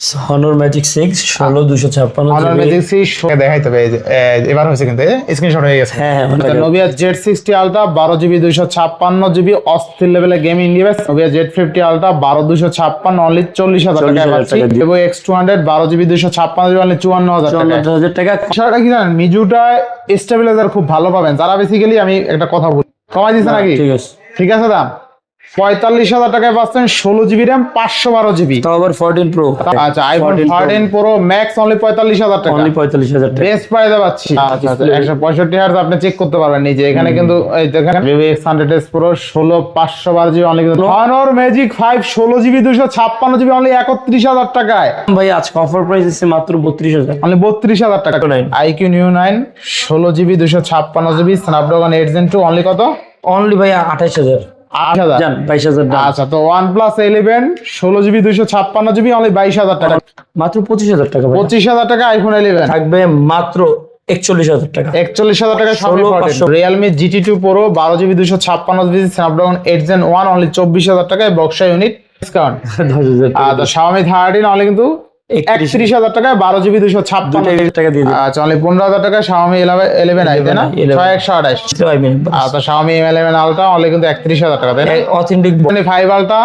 Honor Magic six ষোলো দুশো ছাপ্পান্ন অনার ম্যাজিক সিক্স যে, এই, এবার হয়েছে কিন্তু স্ক্রিনশট হয়ে গেছে। হ্যাঁ নোভিয়া জেড সিক্সটি আলট্রা বারো জিবি দুইশো ছাপ্পান্ন জিবি অস্থির লেভেলের gaming device Nubia Z fifty ultra বারো দুশো ছাপ্পান্ন অনলি চল্লিশ হাজার 40,000 টাকা পাচ্ছি। এবং এক্স টু হান্ড্রেড বারো জিবি দুইশো ছাপ্পান্ন জিবি অনলি চুয়ান্ন হাজার টাকা। চুয়ান্ন হাজার টাকা। বিষয়টা কি জানেন মিজুটা স্টেবিলাইজার খুব ভালো পাবেন। যারা বেসিক্যালি আমি একটা কথা বলি কমাই দিচ্ছে নাকি? ঠিক আছে। ঠিক আছে দাম? পঁয়তাল্লিশ হাজার টাকায় পাচ্ছেন ষোলো জিবি র্যাম পাঁচশো বারো জিবি। আবার ফোরটিন প্রো আচ্ছা iPhone 14 Pro। Pro max only পঁয়তাল্লিশ হাজার টাকা। অনলি পঁয়তাল্লিশ হাজার টাকা। বেস্ট প্রাইসে পাচ্ছি। আচ্ছা আচ্ছা একশো পঁয়ষট্টি হাজার আপনি চেক করতে পারবেন নিজে। এখানে কিন্তু এই দেখেন Vivo X hundred S pro ষোলো পাঁচশো বারো GB only Honor Magic five ষোলো জিবি দুশো ছাপ্পান্ন জিবি অনলি একত্রিশ হাজার টাকায়। ভাই আজকে অফার প্রাইস এসে মাত্র বত্রিশ হাজার। অনলি বত্রিশ হাজার টাকা। আইকিউ নিউ নাইন ষোলো জিবি দুশো ছাপ্পান্ন GB Snapdragon eight Gen two only কত? অনলি ভাই আঠাইশ হাজার। আচ্ছা তো ওয়ান প্লাস ইলেভেন ষোলো জিবি দুইশো ছাপ্পান্ন জিবি অনলি বাইশ হাজার টাকা। মাত্র পঁচিশ হাজার টাকা পঁচিশ হাজার টাকা আইফোন ইলেভেন থাকবে মাত্র একচল্লিশ হাজার টাকা। একচল্লিশ হাজার টাকা। রিয়েলমি জিটি টু প্রো বারো জিবি দুশো ছাপ্পান্ন GB Snapdragon eight gen one only চব্বিশ হাজার টাকায় বক্সা ইউনিট ডিসকাউন্ট আর শাওমি থার্টিন অনলি কিন্তু একত্রিশ হাজার টাকায় বারো জিবি দুশো ছাপ্পান্ন টাকা দিয়ে দিই আচ্ছা অনলি পনেরো হাজার টাকা শাওমি ইলেভেন আইতে না? ছয় একশো আঠাশ। আই আর তো শাওমি ইলেভেন আলট্রা অনলি কিন্তু একত্রিশ হাজার টাকা তাই authentic five Ultra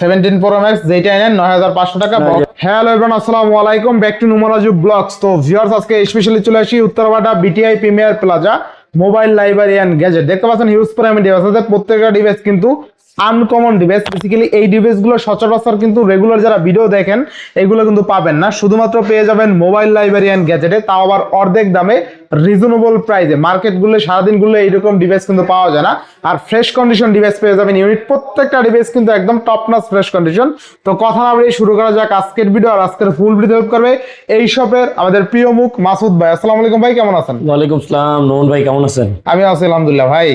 seventeen Pro Max যেটা নেন নয় হাজার পাঁচশো টাকা হ্যালো এভরান আসসালামু আলাইকুম ব্যাক টু নুমারাজু ব্লগস তো ভিউয়ার্স আজকে স্পেশালি চলে আসি Uttar Badda BTI premier plaza mobile library and gadget দেখতে পাচ্ছেন হিউজ পরিমাণে ডিভাইস আছে প্রত্যেকটা ডিভাইস কিন্তু আনকমন ডিভাইস বেসিক্যালি এই ডিভাইসগুলো সচরাচর কিন্তু রেগুলার যারা ভিডিও দেখেন এগুলো কিন্তু পাবেন না। শুধুমাত্র পেয়ে যাবেন মোবাইল লাইব্রেরি অ্যান্ড গ্যাজেটে তাও আবার অর্ধেক দামে রিজনেবল প্রাইসে মার্কেটগুলো সারাদিনগুলো এইরকম ডিভাইস কিন্তু পাওয়া যায় না। আর ফ্রেশ কন্ডিশন ডিভাইস পেয়ে যাবেন ইউনিট প্রত্যেকটা ডিভাইস কিন্তু একদম টপ নাস ফ্রেশ কন্ডিশন তো কথা না বলে শুরু করা যাক আজকের ভিডিও আর আজকের ফুল ভিডিও হেল্প করবে এই শপের আমাদের প্রিয় মুখ মাসুদ ভাই। আসসালামু আলাইকুম ভাই কেমন আছেন? ওয়ালাইকুম আসসালাম নোমান ভাই কেমন আছেন? আমি আছি আলহামদুলিল্লাহ ভাই।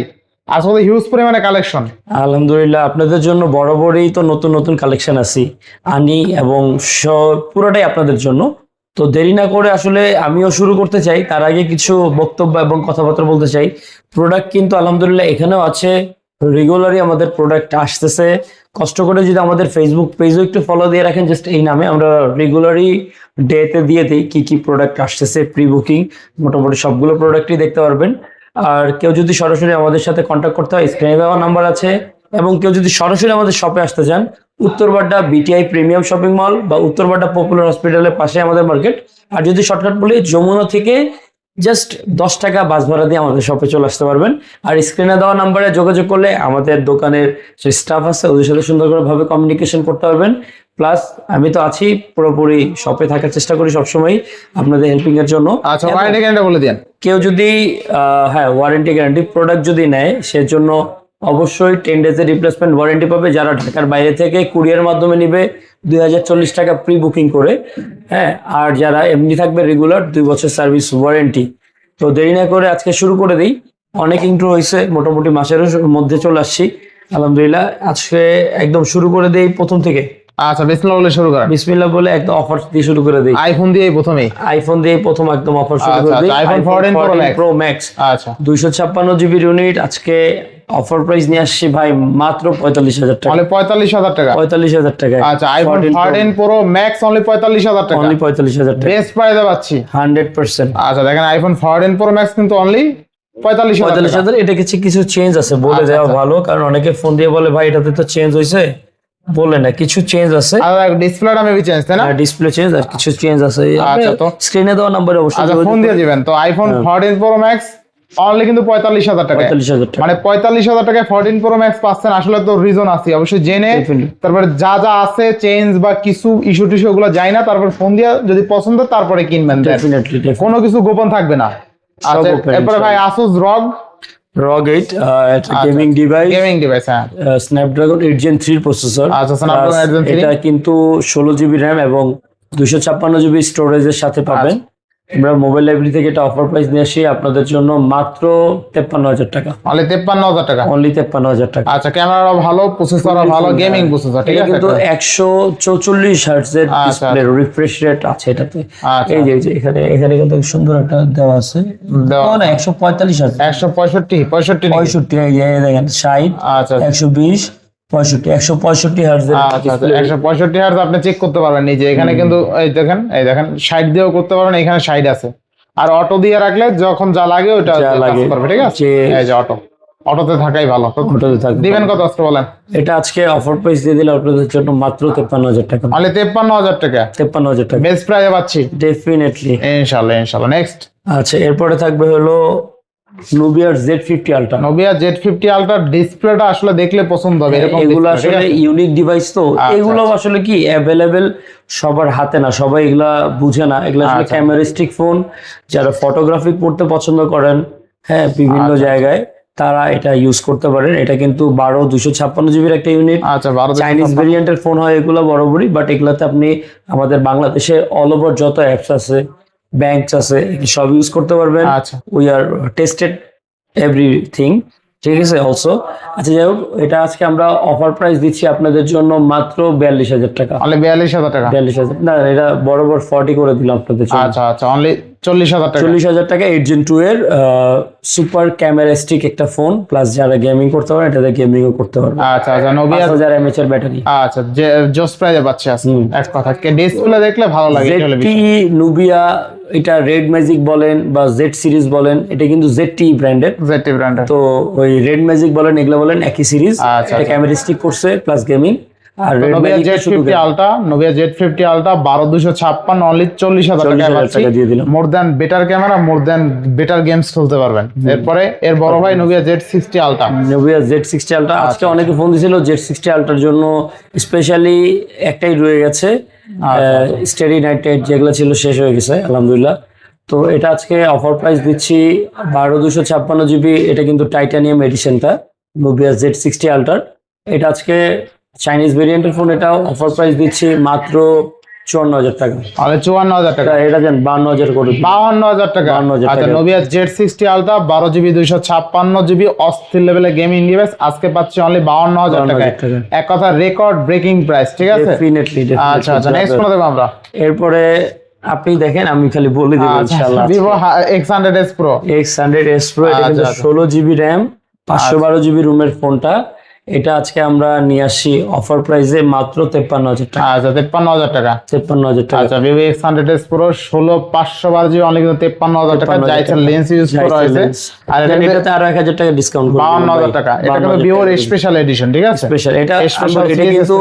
আসলে হিউজ পরিমাণে কালেকশন আলহামদুলিল্লাহ, আপনাদের জন্য বরাবরই তো নতুন নতুন কালেকশন আসি আনি এবং পুরোটাই আপনাদের জন্য। তো দেরি না করে আসলে আমিও শুরু করতে চাই। তার আগে কিছু বক্তব্য এবং কথাবার্তা বলতে চাই। প্রোডাক্ট কিন্তু আলহামদুলিল্লাহ এখানেও আছে। রেগুলারই আমাদের প্রোডাক্ট আসতেছে। কষ্ট করে যদি আমাদের ফেসবুক পেজও একটু ফলো দিয়ে রাখেন জাস্ট এই নামে আমরা রেগুলারই ডেতে দিয়ে দিই কি কি প্রোডাক্ট আসতেছে প্রি বুকিং মোটামুটি সবগুলো প্রোডাক্টই দেখতে পারবেন। আর কেউ যদি সরাসরি আমাদের সাথে কন্ট্যাক্ট করতে হয় স্ক্রিনে দেওয়া নাম্বার আছে। এবং কেউ যদি সরাসরি আমাদের শপে আসতে চান, Uttar Badda BTI premium shopping mall বা উত্তরবাড্ডা পপুলার হসপিটালের পাশে আমাদের মার্কেট আর যদি শর্টকাট বলি, যমুনা থেকে জাস্ট দশ টাকা বাস ভাড়া দিয়ে আমাদের শপে চলে আসতে পারবেন। আর স্ক্রিনে দেওয়া নাম্বারে যোগাযোগ করলে আমাদের দোকানের যে স্টাফ আছে ওদের সাথে সুন্দর ভাবে কমিউনিকেশন করতে পারবেন। প্লাস আমি তো আছি পুরোপুরি শপে থাকার চেষ্টা করি সবসময় আপনাদের হেল্পিং এর জন্য। আচ্ছা ওয়ারেন্টি গ্যারান্টি বলে দেন। কেউ যদি হ্যাঁ ওয়ারেন্টি গ্যারান্টি প্রোডাক্ট যদি নেয় সেজন্য অবশ্যই টেন ডেজের রিপ্লেসমেন্ট ওয়ারেন্টি পাবে। যারা ঢাকার বাইরে থেকে কুরিয়ার মাধ্যমে নিবে দুই হাজার চল্লিশ টাকা প্রি বুকিং করে হ্যাঁ? আর যারা এমনি থাকবে রেগুলার দুই বছর সার্ভিস ওয়ারেন্টি তো দেরি না করে আজকে শুরু করে দিই। অনেক ইন্ট্রো হয়েছে মোটামুটি মাসেরও মধ্যে চলে আসছি। আলহামদুলিল্লাহ আজকে একদম শুরু করে দেই প্রথম থেকে। আচ্ছা বিসমিল্লাহ বলে শুরু করেন। বিসমিল্লাহ বলে একদম অফার দিয়ে শুরু করে দিই। আইফোন দিয়ে প্রথমেই? আইফোন দিয়ে প্রথম একদম অফার শুরু আচ্ছা, করে দিই। আচ্ছা, iPhone 14 প্রো ম্যাক্স আচ্ছা। দুইশো ছাপ্পান্ন জিবি ইউনিট আজকে অফার প্রাইস নিয়ে আসছি ভাই মাত্র পঁয়তাল্লিশ হাজার টাকা। অনলি পঁয়তাল্লিশ হাজার টাকা? পঁয়তাল্লিশ হাজার টাকায় আচ্ছা iPhone thirteen Pro Max only পঁয়তাল্লিশ হাজার টাকা। অনলি পঁয়তাল্লিশ হাজার টাকা। বেস্ট প্রাইসে পাচ্ছি। Hundred percent. আচ্ছা দেখেন আইফোন ফোরটিন প্রো ম্যাক্স কিন্তু অনলি পঁয়তাল্লিশ পঁয়তাল্লিশ হাজার এটা কিছু কিছু চেঞ্জ আছে বলে আচ্ছা, দেওয়া আচ্ছা। ভালো কারণ অনেকে ফোন দিয়ে বলে ভাই এটাতে তো চেঞ্জ হয়েছে বলে না কিছু চেঞ্জ আছে। আর ডিসপ্লেটা মেবি চেঞ্জ তাই না? ডিসপ্লে চেঞ্জ আর কিছু চেঞ্জ আছে। আচ্ছা, তো। স্ক্রিনে দেওয়া নাম্বারে অবশ্যই আচ্ছা ফোন দিয়ে দিবেন। তো iPhone fourteen Pro Max only কিন্তু পঁয়তাল্লিশ হাজার টাকা পঁয়তাল্লিশ হাজার টাকা। মানে পঁয়তাল্লিশ হাজার টাকায় ফোরটিন প্রো ম্যাক্স পাচ্ছেন আসলে তো রিজন আছে অবশ্যই জেনে। তারপরে যা যা আছে চেঞ্জ বা কিছু ইস্যু টিস্যু ওগুলো যায় না তারপর ফোন দিয়ে যদি পছন্দ তারপরে কিনবেন কোনো কিছু গোপন থাকবে না। আচ্ছা এরপরে ভাই আসুস রগ রগ এইট আচ্ছা, গেমিং ডিভাইস গেমিং ডিভাইস হ্যাঁ। স্ন্যাপড্রাগন এইট জেন থ্রির প্রসেসর আচ্ছা, Snapdragon 8 Gen 3 এটা কিন্তু ষোলো জিবি র্যাম এবং দুইশো ছাপ্পান্ন জিবি স্টোরেজের সাথে পাবেন। আচ্ছা। আমরা মোবাইল লাইব্রেরি থেকে এটা অফার প্রাইস নিয়ে আসি আপনাদের জন্য মাত্র তেপ্পান্ন হাজার টাকা। অনলি তেপ্পান্ন হাজার টাকা? অনলি তেপ্পান্ন হাজার টাকা। আচ্ছা ক্যামেরা ভালো প্রসেসর ভালো গেমিং প্রসেসর ঠিক আছে কিন্তু একশো চৌচল্লিশ হার্টজের আচ্ছা, ডিসপ্লে রিফ্রেশ রেট আছে এটাতে। আচ্ছা। এই যে এখানে এখানে কিন্তু সুন্দর একটা দেওয়া আছে। না একশো পঁয়তাল্লিশ হার্টজ একশো পঁয়ষট্টি পঁয়ষট্টি পঁয়ষট্টি এই দেখেন ষাট আচ্ছা। একশো বিশ পঁয়ষট্টি একশো পঁয়ষট্টি হার্জ আচ্ছা আচ্ছা একশো পঁয়ষট্টি হার্জ আপনি চেক করতে পারবেন নিজে এখানে কিন্তু এই দেখেন এই দেখেন সাইড দিয়েও করতে পারবেন এখানে সাইড আছে। আর অটো দিয়ে রাখলে যখন যা লাগে ওটা। করবে ঠিক আছে? এই যে অটো অটোতে থাকাই ভালো। তো ওটাতে থাকবে। দিবেন কত আজকে বলেন? এটা আজকে অফার প্রাইস দিয়ে দিলে আপনাদের জন্য মাত্র তেপ্পান্ন হাজার টাকা। অনলি তেপ্পান্ন হাজার টাকা। তেপ্পান্ন হাজার টাকা। বেস্ট প্রাইজে পাচ্ছি। ডেফিনেটলি ইনশাল্লাহ নেক্সট আচ্ছা এরপরে থাকবে হলো Z fifty Ultra Z fifty Ultra ডিসপ্লেটা আসলে দেখলে পছন্দ হবে এরকম এগুলো আসলে ইউনিক ডিভাইস তো। আচ্ছা, এগুলো আসলে কি অ্যাভেলেবেল সবার হাতে না সবাই এগুলা বুঝে না। এগুলো আসলে আচ্ছা। ক্যামেরিস্টিক ফোন যারা ফটোগ্রাফি করতে পছন্দ করেন হ্যাঁ বিভিন্ন আচ্ছা। জায়গায় তারা এটা ইউজ করতে পারেন। এটা কিন্তু বারো দুশো ছাপ্পান্ন জিবির একটা ইউনিট আচ্ছা বারো চাইনিজ ভেরিয়েন্টের ফোন হয় এগুলো বরাবরই বাট এগুলাতে আপনি আমাদের বাংলাদেশে অল ওভার যত অ্যাপস আছে ব্যাংকস আছে সব ইউজ করতে পারবেন। উই আর টেস্টেড এভরিথিং ঠিক আছে? অলসো আচ্ছা যাই হোক এটা আজকে আমরা অফার প্রাইস দিচ্ছি আপনাদের জন্য মাত্র বিয়াল্লিশ হাজার টাকা। বিয়াল্লিশ হাজার টাকা। বিয়াল্লিশ হাজার না এটা বরাবর ফর্টি করে দিলাম আপনাদের আচ্ছা আচ্ছা অনলি চল্লিশ হাজার টাকা। চল্লিশ হাজার টাকা এইট জেন টু এর সুপার ক্যামেরাস্টিক একটা ফোন প্লাস যারা গেমিং করতে পারেন এটাতে গেমিংও করতে পারবে। আচ্ছা আচ্ছা নোবিয়া হাজার এমএচ এর ব্যাটারি আচ্ছা যে জোস প্রাইজে পাচ্ছি। এক কথা ডিসপ্লে দেখলে ভালো লাগে বিষয়। নুবিয়া এটা রেড ম্যাজিক বলেন বা জেড সিরিজ বলেন এটা কিন্তু জেডটি ব্র্যান্ডের জেডটি ব্র্যান্ডের তো ওই রেড ম্যাজিক বলেন এগুলো বলেন একই সিরিজ আচ্ছা, এটা ক্যামেরাস্টিক করছে প্লাস গেমিং আর Magic Z fifty Ultra Nubia Z fifty Ultra বারো দুশো ছাপ্পান্ন অনলি চল্লিশ হাজার টাকা পাচ্ছি। More better camera more better games খেলতে পারবেন। এরপরে এর বড় ভাই Nubia Z sixty Ultra Nubia Z sixty Ultra আচ্ছা, আজকে অনেকে ফোন দিছিল জেড সিক্সটি আলট্রার জন্য স্পেশালি একটাই রয়ে গেছে স্টেডি নাইট যেগুলো ছিল শেষ হয়ে গেছে আলহামদুলিল্লাহ। তো এটা আজকে অফার প্রাইস দিচ্ছি বারো দুশো ছাপ্পান্ন জিবি এটা কিন্তু টাইটানিয়াম এডিশনটা নোভিয়া জেড সিক্সটি আলট্রার এটা আজকে চাইনিজ ভেরিয়েন্টের ফোন এটা অফার প্রাইস দিচ্ছি মাত্র চুয়ান্ন হাজার টাকা। তাহলে চুয়ান্ন হাজার টাকা। এটা দেন বান্ন হাজার করে দিন। বাউন্ন হাজার টাকা। 52,000 আচ্ছা টাকা। নোবিয়া জেড সিক্সটি আলট্রা বারো জিবি দুইশো ছাপ্পান্ন জিবি অস্থির লেভেলের গেমিং ডিভাইস আজকে পাচ্ছি অনলি বাউন্ন হাজার টাকা। এক কথা রেকর্ড ব্রেকিং প্রাইস ঠিক আছে? Definitely. আচ্ছা আচ্ছা নেক্সট কোন দেবো আমরা। এরপরে আপনি দেখেন আমি খালি বলে দিব আচ্ছা ইনশাআল্লাহ। Vivo X hundred S Pro X hundred S Pro এটা আচ্ছা, আচ্ছা। ষোলো জিবি র্যাম পাঁচশো বারো জিবি রুমের ফোনটা এটা আজকে আমরা নিয়ে আসি অফার প্রাইসে মাত্র তেপ্পান্ন হাজার টাকা। আচ্ছা তেপ্পান্ন হাজার টাকা। তেপ্পান্ন হাজার টাকা। আচ্ছা Vivo X hundred S Pro ষোলো পাঁচশো বার জিবি অনলি কিন্তু তেপ্পান্ন হাজার টাকা 53,000 যাইছে লেন্স ইউজ করা হয়েছে। আর এটাতে আরও এক হাজার টাকা ডিসকাউন্ট বাউন্ন হাজার টাকা। এটা কিন্তু ভিভোর স্পেশাল এডিশন ঠিক আছে? স্পেশাল এটা এটা কিন্তু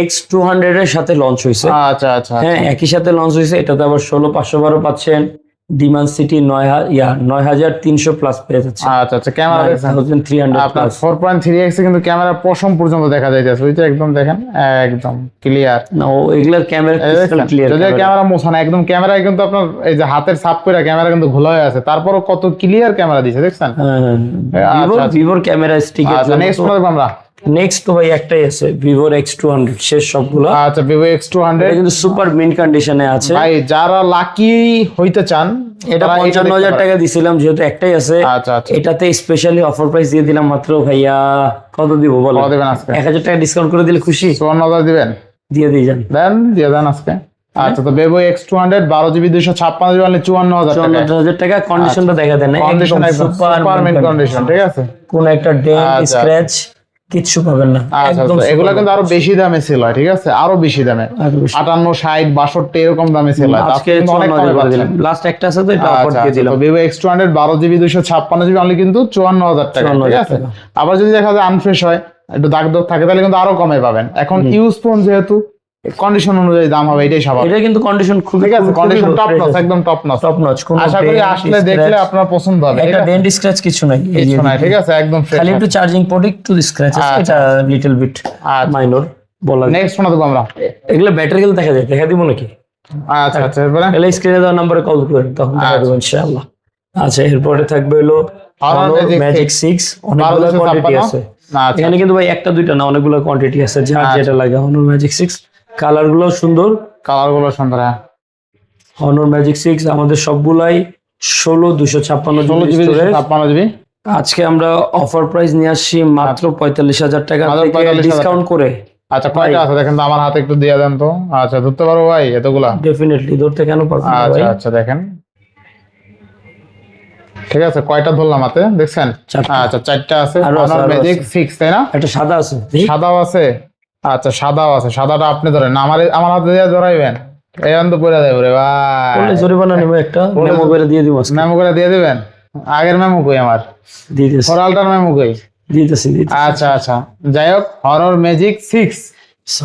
এক্স টু হান্ড্রেড এর সাথে লঞ্চ হয়েছে। আচ্ছা আচ্ছা হ্যাঁ একই সাথে লঞ্চ হয়েছে। এটাতে আবার ষোলো পাঁচশো বারো পাচ্ছেন। ডিমান্ড সিটি নয় ইয়া নয় হাজার তিনশো প্লাস পেয়ে যাচ্ছে। আচ্ছা আচ্ছা ক্যামেরা দেখছেন থাউজেন্ড থ্রি হান্ড্রেড আপনার ফোর পয়েন্ট থ্রি এক্স কিন্তু ক্যামেরা পশম পর্যন্ত দেখা যাইতেছে। ওই যে একদম দেখেন একদম ক্লিয়ার না ও এগুলার ক্যামেরা ক্লিয়ার যদি ক্যামেরা মোছা না একদম কিন্তু আপনার এই যে হাতের সাপ করে ক্যামেরা কিন্তু ঘোলা হয়ে আছে। তারপরও কত ক্লিয়ার ক্যামেরা দিছে দেখছেন? ভিভোর আচ্ছা। ভিভোর ক্যামেরা স্টিক আচ্ছা নেক্সট আমরা। নেক্সট ভাই একটাই আছে ভিভোর এক্স টু হান্ড্রেড শেষ সবগুলো। আচ্ছা ভিভো এক্স টু হান্ড্রেড কিন্তু সুপার মিন কন্ডিশনে আছে। ভাই যারা লাকি হইতে চান এটা পঞ্চান্ন হাজার। টাকা দিছিলাম যেহেতু একটাই আছে। আচ্ছা আচ্ছা। এটাতে স্পেশালি অফার প্রাইস দিয়ে দিলাম মাত্র ভাইয়া কত দিব বলো? কত দেবেন আজকে? এক হাজার টাকা ডিসকাউন্ট করে দিলে খুশি। চুয়ান্ন হাজার দিবেন? দিয়ে দিয়ে যান। দেন দিয়ে দেন আজকে। আচ্ছা তো ভিভো এক্স টু হান্ড্রেড বারো জিবি দুইশো ছাপ্পান্ন জিবি অনলি চুয়ান্ন হাজার টাকা। হাজার টাকা কন্ডিশনটা দেখা দেন কন্ডিশন সুপার মিন কন্ডিশন ঠিক আছে? কোন একটা ডেন্ট আচ্ছা। স্ক্র্যাচ কিচ্ছু পাবেন না। আচ্ছা একদম আচ্ছা, এগুলো কিন্তু আরও বেশি দামে ছিল ঠিক আছে? আরও বেশি দামে। আটান্ন ষাট বাষট্টি এরকম দামে। দিলাম। লাস্ট একটা আছে তো এটা অফার দিয়ে দিলাম। ভিভো এক্স টু হান্ড্রেড বারো জিবি দুশো ছাপ্পান্ন জিবি অনলি কিন্তু চুয়ান্ন হাজার টাকা ঠিক আছে? আবার যদি দেখা যায় আনফ্রেশ হয় একটু দাগ দাগ থাকে তাহলে কিন্তু আরও কমে পাবেন। এখন ইউজ ফোন যেহেতু কন্ডিশন অনুযায়ী দাম হবে এটাই স্বাভাবিক। এটা কিন্তু কন্ডিশন খুব ঠিক আছে কন্ডিশন টপ নচ একদম টপ নচ টপ নচ কোন আশা করি আসলে দেখলে আপনার পছন্দ হবে আছে? ডেন্ট স্ক্র্যাচ কিছু নাই কিছু নাই, ঠিক আছে একদম ফ্রেশ খালি একটু চার্জিং পোর্ট একটু স্ক্র্যাচ আছে আচ্ছা, এটা লিটল বিট আচ্ছা। মাইনর বলা নেক্সট ফোন দেবো আমরা। এগুলো ব্যাটারি গেলে দেখা যায় দেখা দিব নাকি? আচ্ছা আচ্ছা এরপরে এগুলো স্ক্রিনে দেওয়া নাম্বারে কল করেন তখন দেখা দেবো ইনশাআল্লাহ। আচ্ছা এরপরে থাকবে হলো ম্যাজিক সিক্স অনেকগুলো কোয়ান্টিটি আছে। আচ্ছা। এখানে কিন্তু ভাই একটা দুইটা না অনেকগুলো কোয়ান্টিটি আছে যার যেটা লাগে হনর ম্যাজিক সিক্স কালারগুলো সুন্দর। কালারগুলো সুন্দর হ্যাঁ। হনর ম্যাজিক সিক্স আমাদের সবগুলাই ষোলো দুশো ছাপ্পান্ন ষোলো জিবি ছাপ্পান্ন জিবি আজকে আমরা অফার প্রাইস নিয়ে আসছি মাত্র পঁয়তাল্লিশ হাজার টাকা। মাত্র থেকে 45,000 ডিসকাউন্ট করে আচ্ছা কয়টা আছে দেখেন তো আমার হাতে একটু দিয়ে দেন তো। আচ্ছা ধরতে পারব ভাই এতগুলা? ডেফিনেটলি ধরতে কেন পারব আচ্ছা আচ্ছা দেখেন। ঠিক আছে কয়টা ধরলাম হাতে? দেখছেন? আচ্ছা চারটা আছে। আরও ম্যাজিক সিক্স তাই না? একটা সাদা আছে সাদাও আছে। আচ্ছা সাদাও আছে। সাদাটা আপনি ধরেন আমার আমার হাতে দিয়ে ধরাইবেন এই অন্ত পড়ে দেবে রে ভাই। জরিমানা নেব একটা। মেমো করে দিয়ে দিব। মেমো করে দিয়ে দিবেন? আগের মেমো কই আমার? দিয়ে দিয়েছি। ফরালটার মেমো কই? দিতেছি আচ্ছা আচ্ছা। যাই হোক Honor Magic six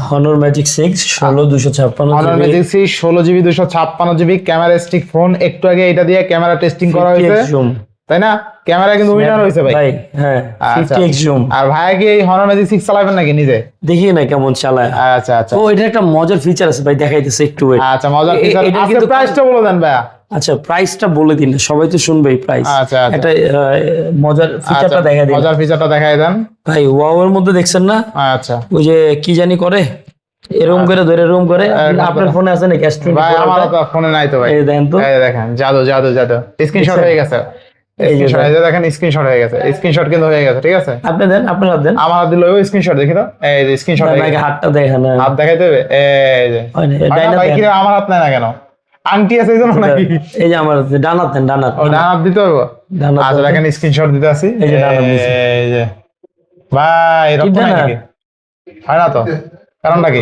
Honor Magic six ষোলো দুশো ছাপ্পান্ন হরর ম্যাজিক সিক্স ষোলো জিবি দুশো ছাপ্পান্ন জিবি ক্যামেরা স্টিক ফোন একটু আগে এটা দিয়ে ক্যামেরা টেস্টিং করা হয়েছে। তাই না? ক্যামেরা কিন্তু উইনার হয়েছে ভাই। ভাই হ্যাঁ আচ্ছা। জুম আর ভাইয়া কি এই হরর ম্যাজিক সিক্স চালাবেন নাকি নিজে? দেখি না কেমন চালায়। আচ্ছা আচ্ছা। ও এটা একটা মজার ফিচার আছে ভাই দেখাইতেছে একটু। আচ্ছা মজার ফিচার এটা আজকে প্রাইসটা বলে দেন ভাইয়া। আচ্ছা প্রাইসটা বলে দিন সবাই তো শুনবে প্রাইস আচ্ছা আচ্ছা। মজার ফিচারটা আচ্ছা, দেখা দিন। মজার ফিচারটা দেখাই দেন। ভাই ওয়াও এর মধ্যে দেখছেন না? আচ্ছা। ওই যে কি জানি করে? এরকম করে ধরে এরকম করে। আপনার ফোনে আছে নাকি? S24 ভাই আমার তো ফোনে নাই তো ভাই। এই দেখেন তো। এই দেখেন জাদু জাদু জাদু। স্ক্রিনশট হয়ে গেছে। স্ক্রিনশট এই যে দেখেন স্ক্রিনশট হয়ে গেছে। স্ক্রিনশট কিন্তু হয়ে গেছে ঠিক আছে? আপনি দেন আপনার হাত দেন। আমার হাত দিল ওই স্ক্রিনশট দেখি তো। এই যে স্ক্রিনশট আপনাকে হাতটা দেখেন হাত দেখাইতে হবে। এই যে। হয় ভাই কি আমার হাত নাই না কেন? আংটি আছে এই নাকি? এই যে আমার ডান হাত দেন ডান হাত। ও ডান হাত দিতে হবে ডান হাত আচ্ছা দেখেন স্ক্রিনশট দিতে আসি। এই যে ডান হাত এই যে। ভাই রক্ত ডান নাই নাকি? হয় না তো? কারণটা কি?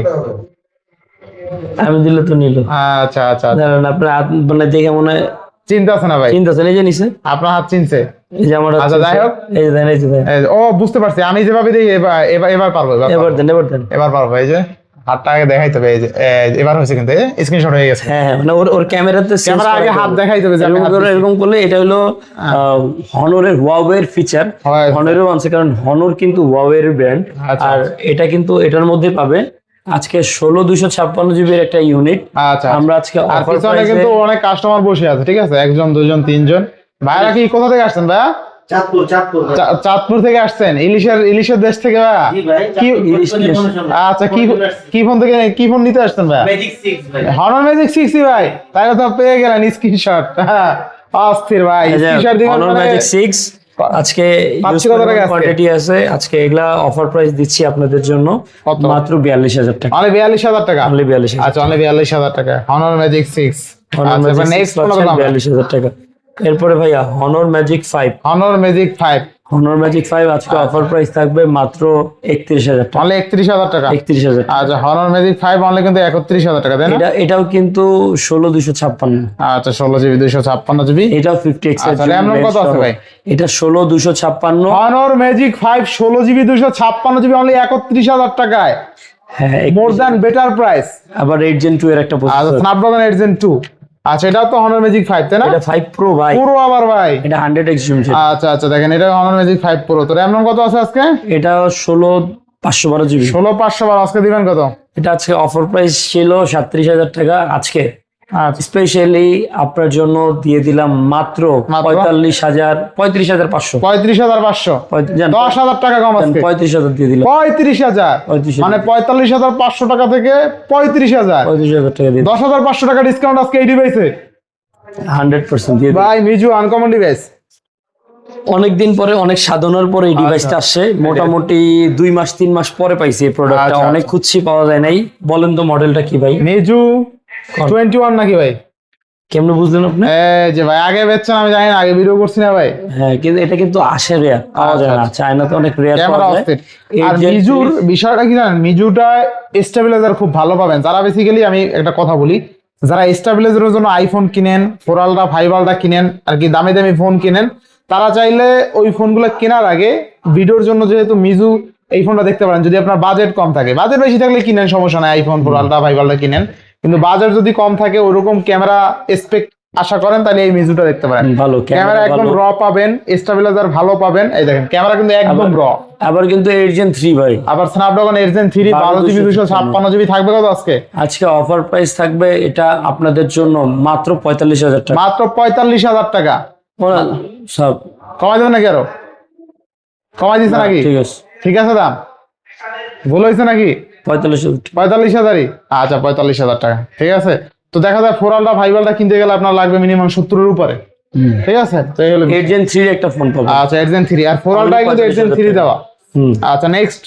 আমি দিলে তো নিল। আচ্ছা আচ্ছা আচ্ছা। আপনার হাত মানে দেখে মনে হয় না ভাই? এই যে নিছে? আপনার হাত চিনছে। এই যে আমার আচ্ছা, যাই হোক। এই যে দেন এই যে ও বুঝতে পারছি। আমি যেভাবে দিই এবার এবার পারব এবার দেন এবার দেন। এবার পারব এই যে হাতটা আগে দেখাইতে হবে এই যে এবার হয়েছে কিন্তু স্ক্রিনশট হয়ে গেছে। হ্যাঁ হ্যাঁ মানে ওর ওর ক্যামেরাতে ক্যামেরা আগে হাত দেখাইতে হবে যে এরকম করলে এটা হলো হনরের ওয়াওয়ের ফিচার। হনরেরও আনছে কারণ হনর কিন্তু ওয়াওয়ের ব্র্যান্ড আচ্ছা, আর এটা কিন্তু এটার মধ্যে পাবে আজকে ষোলো দুশো ছাপ্পান্ন জিবির একটা ইউনিট আচ্ছা আমরা আজকে আর পিছনে কিন্তু অনেক কাস্টমার বসে আছে ঠিক আছে? একজন দুজন তিনজন। ভাইরা কি কোথা থেকে আসছেন ভাইয়া? চাঁদপুর চাঁদপুর ভাই। চাঁদপুর থেকে আসছেন? ইলিশের ইলিশের দেশ থেকে ভাইয়া? কি আচ্ছা কি ফোন কি ফোন থেকে কি ফোন নিতে আসছেন ভাইয়া? ম্যাজিক সিক্স ভাই। হনর ম্যাজিক সিক্সটি ভাই। তাহলে তো পেয়ে গেলেন স্ক্রিনশট হ্যাঁ অস্থির ভাই। স্ক্রিনশট দিবেন হনর মানে- ম্যাজিক সিক্স আজকে? কোয়ান্টিটি আছে। আজকে এগুলা অফার প্রাইস দিচ্ছি আপনাদের জন্য। মাত্র বিয়াল্লিশ হাজার টাকা। অনলি বিয়াল্লিশ হাজার টাকা? অনলি বিয়াল্লিশ হাজার আচ্ছা অনলি বিয়াল্লিশ হাজার টাকা। হনর ম্যাজিক সিক্স বিয়াল্লিশ হাজার টাকা। এরপরে ভাইয়া Honor Magic five Honor Magic five Honor Magic five আজকে অফার প্রাইস থাকবে মাত্র একত্রিশ হাজার টাকা। অনলি একত্রিশ হাজার টাকা? একত্রিশ হাজার টাকা। আচ্ছা হনর ম্যাজিক ফাইভ অনলি কিন্তু একত্রিশ হাজার টাকা তাই না? এটা এটাও কিন্তু ষোলো দুশো ছাপ্পান্ন। আচ্ছা ষোলো জিবি দুইশো ছাপ্পান্ন জিবি? এটাও ফিফটি এক্স আচ্ছা, কত আছে ভাই? এটা ষোলো দুশো ছাপ্পান্ন। হনর ম্যাজিক ফাইভ ষোলো জিবি দুইশো ছাপ্পান্ন জিবি অনলি একত্রিশ হাজার টাকায়। হ্যাঁ মোর দ্যান বেটার প্রাইস আবার এইট জেন টু এর একটা আচ্ছা স্ন্যাপড্রাগন এইট জেন টু আচ্ছা এটাও তো হনর ম্যাজিক ফাইভ তাই না? এটা ফাইভ প্রো ভাই। পুরো আবার ভাই। এটা হান্ড্রেড এক্স জুম আচ্ছা আচ্ছা দেখেন এটা হনর ম্যাজিক ফাইভ প্রো তো র্যাম কত আছে আজকে? এটা ষোলো পাঁচশো বারো জিবি ষোলো পাঁচশো বার আজকে দিবেন কত? এটা আজকে অফার প্রাইস ছিল সাতত্রিশ হাজার টাকা আজকে। স্পেশালি আপনার জন্য দিয়ে দিলাম মাত্র? পঁয়তাল্লিশ হাজার পঁয়ত্রিশ হাজার পাঁচশো। পঁয়ত্রিশ হাজার পাঁচশো। দশ হাজার টাকা কম পঁয়ত্রিশ হাজার দিয়ে দিলাম। পঁয়ত্রিশ হাজার? পঁয়ত্রিশ মানে পঁয়তাল্লিশ হাজার পাঁচশো টাকা থেকে পঁয়ত্রিশ হাজার। পঁয়ত্রিশ হাজার টাকা দিয়ে দশ হাজার পাঁচশো টাকা ডিসকাউন্ট আজকে এই ডিভাইসে হান্ড্রেড পার্সেন্ট দিয়ে ভাই মিজু আনকমন ডিভাইস অনেকদিন পরে অনেক সাধনার পরে এই ডিভাইসটা আসছে। মোটামুটি দুই মাস তিন মাস পরে পাইছি এই প্রোডাক্টটা আচ্ছা, অনেক খুঁজছি পাওয়া যায় নাই। বলেন তো মডেলটা কি ভাই? মিজু টোয়েন্টি ওয়ান নাকি ভাই? কেমনে বুঝলেন আপনি? যে ভাই আগে বেচছেন আমি জানি না আগে ভিডিও করছি না ভাই। হ্যাঁ কিন্তু এটা কিন্তু আসে রেয়ার পাওয়া যায় না। চায়নাতে অনেক রেয়ার পাওয়া যায়। আর মিজুর বিষয়টা কি জানেন? মিজুটা স্টেবিলাইজার খুব ভালো পাবেন। যারা বেসিক্যালি আমি একটা কথা বলি যারা স্টেবিলাইজারের জন্য আইফোন কিনেন ফোর আলট্রা ফাইভ আলট্রা কিনেন আর কি দামি দামি ফোন কিনেন তারা চাইলে ওই ফোনগুলো কেনার আগে ভিডিওর জন্য যেহেতু মিজু এই ফোনটা দেখতে পারেন। যদি আপনার বাজেট কম থাকে। বাজেট বেশি থাকলে কিনেন সমস্যা নাই আইফোন ফোর আলট্রা ফাইভ কিনেন। কিন্তু বাজার যদি কম থাকে ওরকম ক্যামেরা এক্সপেক্ট আশা করেন তাহলে এই মিজুটা দেখতে পারেন। ভালো ক্যামেরা একদম র পাবেন স্টেবিলাইজার ভালো পাবেন। এই দেখেন ক্যামেরা কিন্তু একদম র আবার কিন্তু এইট জেন থ্রি ভাই। আবার স্ন্যাপড্রাগন এইট জেন থ্রি বারো বারো জিবি দুশো দুশো ছাপ্পান্ন। জিবি থাকবে কত আজকে? আজকে অফার প্রাইস থাকবে এটা আপনাদের জন্য মাত্র পঁয়তাল্লিশ হাজার টাকা। মাত্র পঁয়তাল্লিশ হাজার টাকা। ওরা সব। কমাই দেবেন নাকি আরও? কমাই দিচ্ছে নাকি? ঠিক আছে। ঠিক আছে দাম। ভুল হয়েছে নাকি? পঁয়তাল্লিশ পঁয়তাল্লিশ হাজারই? আচ্ছা পঁয়তাল্লিশ হাজার টাকা। ঠিক আছে? তো দেখা যায় ফোর আলটা ফাইভ কিনতে গেলে আপনার লাগবে মিনিমাম সত্তরের উপরে। ঠিক আছে? তো এই হলো এইট জেন একটা ফোন পাবো। আচ্ছা এইট থ্রি আর ফোর আলটায় কিন্তু এইট থ্রি দেওয়া। আচ্ছা নেক্সট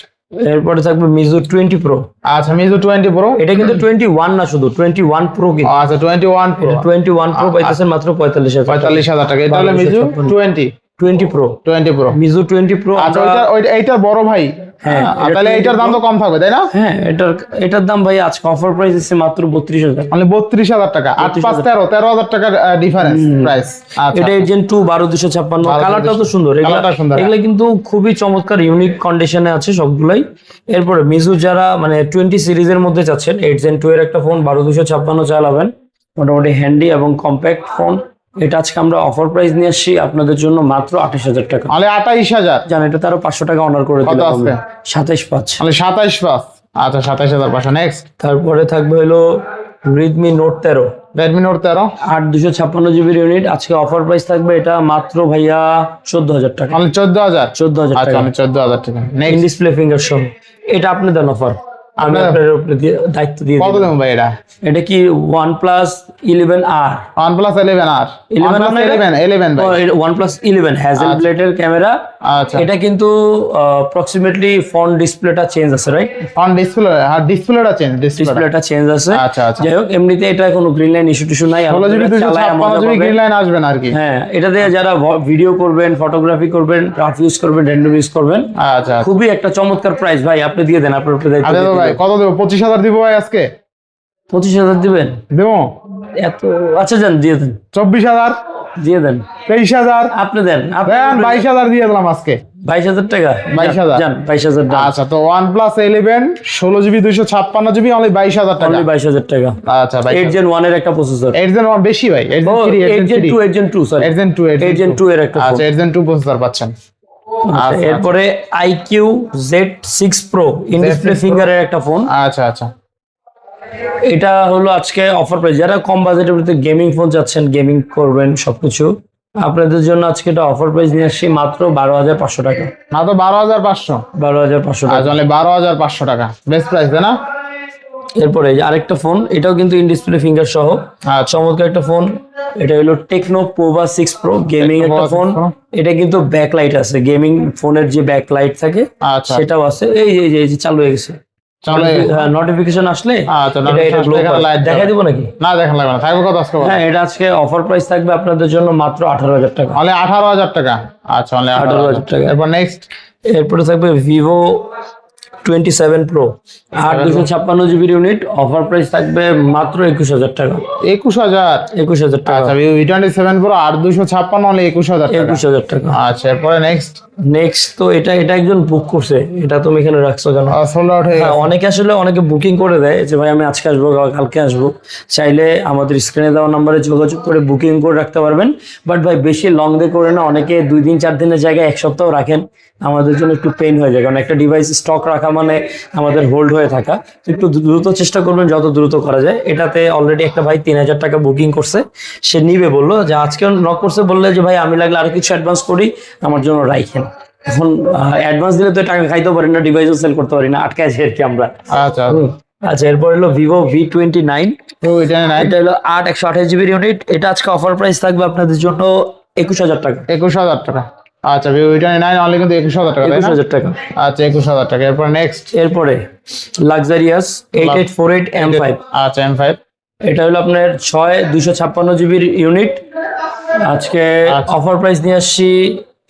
এরপরে থাকবে মিজু টোয়েন্টি প্রো আচ্ছা মিজু টোয়েন্টি প্রো এটা কিন্তু টোয়েন্টি ওয়ান না শুধু টোয়েন্টি ওয়ান প্রো কিন্তু আচ্ছা twenty one Pro twenty one Pro পাইতেছেন মাত্র পঁয়তাল্লিশ হাজার। পঁয়তাল্লিশ হাজার টাকা। এটা হলো Meizu twenty twenty Pro twenty Pro Meizu twenty Pro আচ্ছা ওইটা ওইটা বড় ভাই। হ্যাঁ, তাহলে 20 দাম তো কম থাকবে তাই না? হ্যাঁ এটার এটার দাম ভাই আজকে অফার প্রাইস আছে মাত্র বত্রিশ হাজার। মানে বত্রিশ হাজার টাকা আট পাঁচ তেরো তেরো হাজার টাকার ডিফারেন্স প্রাইস আচ্ছা এটা এজেন টু বারো দুশো ছাপ্পান্ন। 12 কালারটা তো সুন্দর। হ্যাঁ। এগুলা কিন্তু খুবই চমৎকার ইউনিক কন্ডিশনে আছে সবগুলাই। এরপরে মিজু যারা মানে টোয়েন্টি সিরিজের মধ্যে চাচ্ছেন এইট জেন টু এর একটা ফোন বারো দুশো ছাপ্পান্ন চালাবেন। মোটামুটি হ্যান্ডি এবং কম্প্যাক্ট ফোন এটা আজকে আমরা অফার প্রাইস নিয়ে আসছি আপনাদের জন্য মাত্র আঠাশ হাজার টাকা। মানে আঠাইশ হাজার। জান এটা তারও পাঁচশো টাকা অনার করে দিলাম সাতাইশ পাঁচ। মানে সাতাইশ পাঁচ। আচ্ছা সাতাইশ হাজার পাঁচশো। নেক্সট তারপরে থাকবে হলো রেডমি নোট তেরো। রেডমি নোট তেরো। আট দুশো ছাপ্পান্ন জিবির ইউনিট আজকে অফার প্রাইস থাকবে এটা মাত্র ভাইয়া চোদ্দ হাজার টাকা। মানে চোদ্দ হাজার। চোদ্দ হাজার আচ্ছা টাকা। চোদ্দ হাজার টাকা। ডিসপ্লে ফিঙ্গার সহ। এটা আপনি দেন অফার আমি আপনার- উপরে দায়িত্ব দিয়ে কত দেবো ভাই এটা এটা কি ওয়ান প্লাস ইলেভেন আর ওয়ান প্লাস ইলেভেন আর 11 ইলেভেন ইলেভেন ভাই। ওয়ান প্লাস ইলেভেন হ্যাজেল প্লেটের ক্যামেরা আচ্ছা। এটা কিন্তু অ্যাপ্রক্সিমেটলি ফ্রন্ট ডিসপ্লেটা চেঞ্জ আছে রাইট ডিসপ্লে আর ডিসপ্লেটা চেঞ্জ ডিসপ্লেটা চেঞ্জ আছে। আচ্ছা আচ্ছা। যাই হোক এমনিতে এটা কোনো গ্রিন লাইন ইস্যু টিস্যু নাই। ষোলো জিবি দুশো ছাপ্পান্ন জিবি গ্রিন লাইন আসবেন আর কি। হ্যাঁ এটা দিয়ে যারা ভিডিও করবেন ফটোগ্রাফি করবেন রাফ ইউজ করবেন র্যান্ডম ইউজ করবেন আচ্ছা খুবই একটা চমৎকার প্রাইস ভাই আপনি দিয়ে দেন আপনার উপরে আচ্ছা ভাই কত দেবো পঁচিশ হাজার দিব ভাই আজকে পঁচিশ হাজার দিবেন দেবো এত আচ্ছা যান দিয়ে দেন চব্বিশ হাজার দিয়ে দেন তেইশ হাজার আপনি দেন বাইশ হাজার দিয়ে দিলাম আজকে বাইশ হাজার টাকা 22,000 যান বাইশ হাজার টাকা আচ্ছা তো ওয়ান প্লাস ইলেভেন ষোলো জিবি দুইশো ছাপ্পান্ন জিবি অনলি বাইশ হাজার টাকা অনলি বাইশ হাজার টাকা আচ্ছা ভাই এইট জেন ওয়ানের একটা প্রসেসর এইট জেন বেশি ভাই eight Gen two eight Gen two sorry eight Gen two eight Gen two এর একটা। আচ্ছা এইট জেন টু প্রসেসর পাচ্ছেন আচ্ছা, এরপরে iQOO Z six Pro in display ফিঙ্গারের একটা ফোন আচ্ছা আচ্ছা। এটা হলো আজকে অফার প্রাইস যারা কম বাজেটের ভিতরে গেমিং ফোন চাচ্ছেন গেমিং করবেন সবকিছু আপনাদের জন্য আজকে এটা অফার প্রাইস নিয়ে আসছি মাত্র বারো হাজার পাঁচশো টাকা। মাত্র বারো হাজার পাঁচশো। বারো হাজার পাঁচশো টাকা। আচ্ছা অনলি বারো হাজার পাঁচশো টাকা। বেস্ট প্রাইস তাই না? এরপরে আরেকটা ফোন এটাও কিন্তু ইন ডিসপ্লে ফিঙ্গার সহ। আচ্ছা। চমৎকার একটা ফোন। এটা হলো Tecno Pova six Pro gaming একটা ফোন। এটা কিন্তু ব্যাকলাইট আছে গেমিং ফোনের যে ব্যাকলাইট থাকে আচ্ছা। সেটাও আছে। এই যে- এই যে চালু হয়ে গেছে। চলে নোটিফিকেশন আসলে আচ্ছা, এটা এটা notification করে। light দেখা দিব নাকি? না দেখেন লাগবে না। থাকবে কত আজকে হ্যাঁ এটা আজকে অফার প্রাইস থাকবে আপনাদের জন্য মাত্র আঠারো হাজার টাকা। অনলি আঠারো হাজার টাকা। আচ্ছা আঠারো 18,000 হাজার টাকা। টাকা। এরপর নেক্সট এরপরে থাকবে ভিভো টোয়েন্টি সেভেন প্রো আট দুশো ছাপ্পান্ন জিবির ইউনিট অফার প্রাইস থাকবে মাত্র একুশ হাজার টাকা। একুশ হাজার? একুশ হাজার টাকা। আচ্ছা ভি টোয়েন্টি সেভেন প্রো আট দুশো ছাপ্পান্ন অনলি একুশ হাজার টাকা। একুশ হাজার টাকা। আচ্ছা এরপরে নেক্সট নেক্সট তো এটা এটা একজন বুক করছে। এটা তুমি এখানে রাখছো কেন? সোল্ড আউট হয়ে অনেকে আসলে অনেকে বুকিং করে দেয় যে ভাই আমি আজকে আসব কালকে আসব। চাইলে আমাদের স্ক্রিনে দেওয়া নাম্বারে যোগাযোগ করে বুকিং করে রাখতে পারবেন। বাট ভাই বেশি লং ডে করে না। অনেকে দুই দিন চার দিনের জায়গায় এক সপ্তাহ রাখেন। আমাদের জন্য একটু পেইন হয়ে যায়। কারণ একটা ডিভাইস স্টক রাখা মানে আমাদের হোল্ড হয়ে থাকা। একটু দ্রুত চেষ্টা করবেন যত দ্রুত করা যায়। এটাতে অলরেডি একটা ভাই তিন হাজার টাকা বুকিং করছে। সে নিবে বলল যে আজকে নক করছে। বললে যে ভাই আমি লাগলে আরও কিছু অ্যাডভান্স করি আমার জন্য রাইখেন। এখন অ্যাডভান্স দিলে তো টাকা খাইতেও পারি না ডিভাইসও সেল করতে পারি না আটকে আছি আর কি আমরা। আচ্ছা আচ্ছা। এরপর হলো Vivo V twenty nine two nine এটা হলো আট একশো আঠাশ জিবির ইউনিট এটা আজকে অফার প্রাইস থাকবে আপনাদের জন্য একুশ হাজার টাকা। একুশ হাজার টাকা। আচ্ছা ভিভো এটা নাইন অনলি কিন্তু একুশ হাজার টাকা একুশ হাজার টাকা। আচ্ছা একুশ হাজার টাকা। এরপর নেক্সট এরপরে luxurious eight eight four eight M five আচ্ছা এম ফাইভ এটা হলো আপনার ছয় দুশো ছাপ্পান্ন জিবির ইউনিট আজকে আচ্ছা। অফার প্রাইস নিয়ে আসছি।